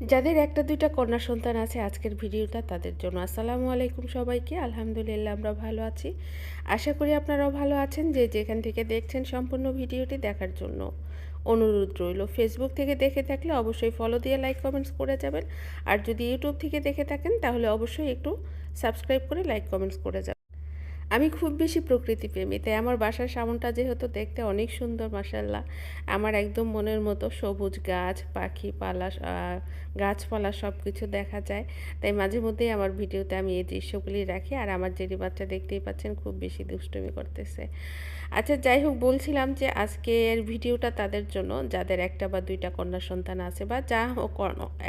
যাদের একটা, দুইটা কন্যা সন্তান আছে আজকের ভিডিওটা তাদের জন্য। আসসালামু আলাইকুম সবাইকে। আলহামদুলিল্লাহ আমরা ভালো আছি। আশা করি আপনারাও ভালো আছেন যে যেখান থেকে দেখছেন সম্পূর্ণ ভিডিওটি দেখার জন্য অনুরোধ রইল। ফেসবুক থেকে দেখে থাকলে অবশ্যই ফলো দিয়ে লাইক কমেন্টস করে যাবেন। আর যদি ইউটিউব থেকে দেখে থাকেন তাহলে অবশ্যই একটু সাবস্ক্রাইব করে লাইক কমেন্টস করে যাবেন। আমি খুব বেশি প্রকৃতিপ্রেমী, তাই আমার বাসার সামনটা যেহেতু দেখতে অনেক সুন্দর মাসাল্লাহ আমার একদম মনের মতো সবুজ গাছ, পাখি পালা গাছপালা সব কিছু দেখা যায়। তাই মাঝে মধ্যেই আমার ভিডিওতে আমি এই দৃশ্যগুলি রাখি আর আমার জেরি বাচ্চা দেখতেই পাচ্ছেন খুব বেশি দুষ্টুমি করতেছে। আচ্ছা যাই হোক, বলছিলাম যে আজকের ভিডিওটা তাদের জন্য, যাদের একটা বা দুইটা কন্যা সন্তান আছে বা যা হোক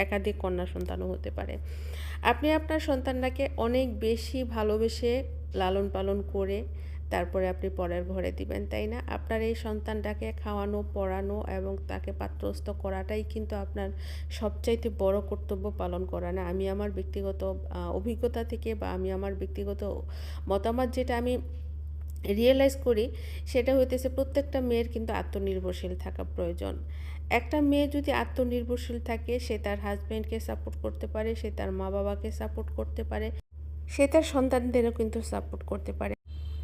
একাধিক কন্যা সন্তানও হতে পারে। আপনি আপনার সন্তানটাকে অনেক বেশি ভালোবেসে লালন পালন করে তারপরে আপনি পরের ঘরে দিবেন, তাই না? আপনার এই সন্তানটাকে খাওয়ানো, পড়ানো এবং তাকে পাত্রস্থ করাটাই কিন্তু আপনার সবচাইতে বড় কর্তব্য পালন করা না। আমি আমার ব্যক্তিগত অভিজ্ঞতা থেকে বা আমি আমার ব্যক্তিগত মতামত যেটা আমি রিয়েলাইজ করি, সেটা হইতেছে প্রত্যেকটা মেয়ের কিন্তু আত্মনির্ভরশীল থাকা প্রয়োজন। একটা মেয়ে যদি আত্মনির্ভরশীল থাকে, সে তার হাজব্যান্ডকে সাপোর্ট করতে পারে, সে তার মা বাবাকে সাপোর্ট করতে পারে। সে তার সন্তানদেরও কিন্তু সাপোর্ট করতে পারে।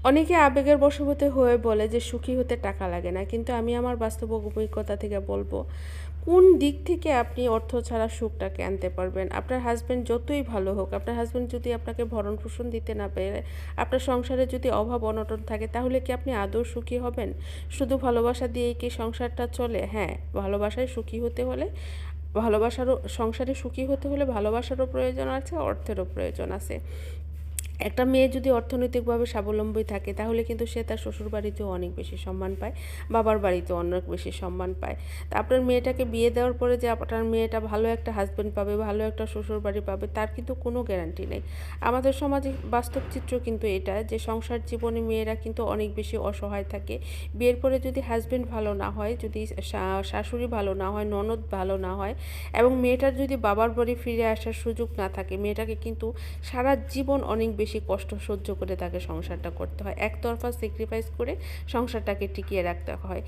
অনেকে আবেগের বশবর্তী হয়ে বলে যে, সুখী হতে টাকা লাগে না। কিন্তু আমি আমার বাস্তব অভিজ্ঞতা থেকে বলব, কোন দিক থেকে আপনি অর্থ ছাড়া সুখটাকে আনতে পারবেন? আপনার হাজব্যান্ড যতই ভালো হোক, আপনার হাজব্যান্ড যদি আপনাকে ভরণ পোষণ দিতে না পেরে, আপনার সংসারে যদি অভাব অনটন থাকে, তাহলে কি আপনি আদৌ সুখী হবেন? শুধু ভালোবাসা দিয়েই কি সংসারটা চলে? হ্যাঁ ভালোবাসায় সুখী হতে হলে ভালোবাসারও সংসারে সুখী হতে হলে ভালোবাসারও প্রয়োজন আছে অর্থেরও প্রয়োজন আছে। একটা মেয়ে যদি অর্থনৈতিকভাবে স্বাবলম্বী থাকে, তাহলে কিন্তু সে তার শ্বশুর বাড়িতেও অনেক বেশি সম্মান পায়, বাবার বাড়িতেও অনেক বেশি সম্মান পায়। তা আপনার মেয়েটাকে বিয়ে দেওয়ার পরে যে আপনার মেয়েটা ভালো একটা হাজব্যান্ড পাবে, ভালো একটা শ্বশুর বাড়ি পাবে, তার কিন্তু কোনো গ্যারান্টি নেই। আমাদের সমাজে বাস্তব চিত্র কিন্তু এটা যে সংসার জীবনে মেয়েরা কিন্তু অনেক বেশি অসহায় থাকে। বিয়ের পরে যদি হাজব্যান্ড ভালো না হয়, যদি শাশুড়ি ভালো না হয়, ননদ ভালো না হয়, এবং মেয়েটার যদি বাবার বাড়ি ফিরে আসার সুযোগ না থাকে, মেয়েটাকে কিন্তু সারা জীবন অনেক বেশি কষ্ট সহ্য করে তাকে সংসারটা করতে হয়। একতরফা স্যাক্রিফাইস করে সংসারটাকে টিকিয়ে রাখতে হয়।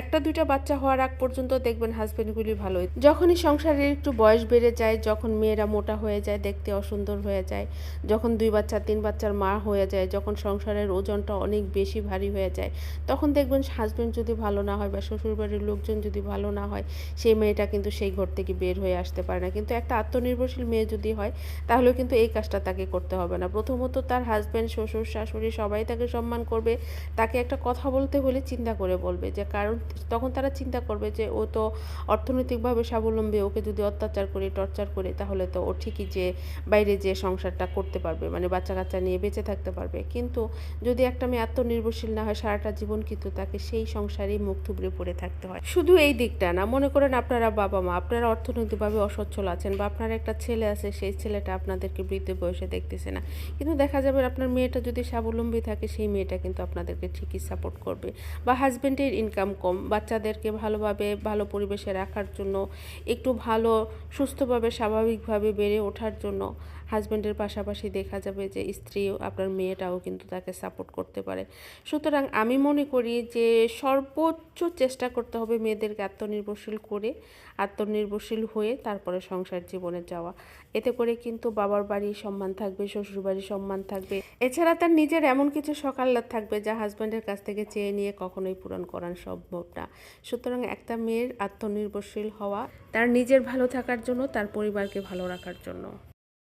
একটা দুইটা বাচ্চা হওয়ার আগ পর্যন্ত দেখবেন হাজবেন্ডগুলি ভালোই। যখনই সংসারের একটু বয়স বেড়ে যায়, যখন মেয়েরা মোটা হয়ে যায়, দেখতে অসুন্দর হয়ে যায়, যখন দুই বাচ্চা, তিন বাচ্চার মা হয়ে যায়, যখন সংসারের ওজনটা অনেক বেশি ভারী হয়ে যায়, তখন দেখবেন হাজবেন্ড যদি ভালো না হয় বা শ্বশুরবাড়ির লোকজন যদি ভালো না হয়, সেই মেয়েটা কিন্তু সেই ঘর থেকে বের হয়ে আসতে পারে না। কিন্তু একটা আত্মনির্ভরশীল মেয়ে যদি হয়, তাহলে কিন্তু এই কাজটা তাকে করতে হবে না। প্রথমত তার হাজব্যান্ড শ্বশুর, শাশুড়ি সবাই তাকে সম্মান করবে। তাকে একটা কথা বলতে হলে চিন্তা করে বলবে যে, কারণ তখন তারা চিন্তা করবে যে ও তো অর্থনৈতিকভাবে স্বাবলম্বী, ওকে যদি অত্যাচার করে, টর্চার করে, তাহলে তো ও ঠিকই যে বাইরে যে সংসারটা করতে পারবে মানে বাচ্চা কাচ্চা নিয়ে বেঁচে থাকতে পারবে। কিন্তু যদি একটা মেয়ে আত্মনির্ভরশীল না হয়, সারাটা জীবন কিন্তু তাকে সেই সংসারেই মুখ থুবড়ে পড়ে থাকতে হয়। শুধু এই দিকটা না, মনে করেন আপনারা বাবা মা আপনারা অর্থনৈতিকভাবে অসচ্ছল আছেন বা আপনার একটা ছেলে আছে, সেই ছেলেটা আপনাদেরকে বৃদ্ধ বয়সে দেখতেছে না। কিন্তু দেখা যাবে আপনার মেয়েটা যদি স্বাবলম্বী থাকে, সেই মেয়েটা কিন্তু আপনাদেরকে ঠিকই সাপোর্ট করবে। বা হাজব্যান্ডের ইনকাম কম বাচ্চাদেরকে ভালোভাবে ভালো পরিবেশে রাখার জন্য একটু ভালো সুস্থভাবে স্বাভাবিকভাবে বেড়ে ওঠার জন্য হাজব্যান্ডের পাশাপাশি দেখা যাবে যে স্ত্রীও আপনার মেয়েটাও কিন্তু তাকে সাপোর্ট করতে পারে। সুতরাং আমি মনে করি যে সর্বোচ্চ চেষ্টা করতে হবে মেয়েদেরকে আত্মনির্ভরশীল করে, আত্মনির্ভরশীল হয়ে তারপরে সংসার জীবনে যাওয়া। এতে করে কিন্তু বাবার বাড়ি সম্মান থাকবে শ্বশুর বাড়ি সম্মান থাকবে। এছাড়া তার নিজের এমন কিছু সকাল্লাদ থাকবে যা হাজব্যান্ডের কাছ থেকে চেয়ে নিয়ে কখনোই পূরণ করা সম্ভব না। সুতরাং একটা মেয়ের আত্মনির্ভরশীল হওয়া, তার নিজের ভালো থাকার জন্য, তার পরিবারকে ভালো রাখার জন্য।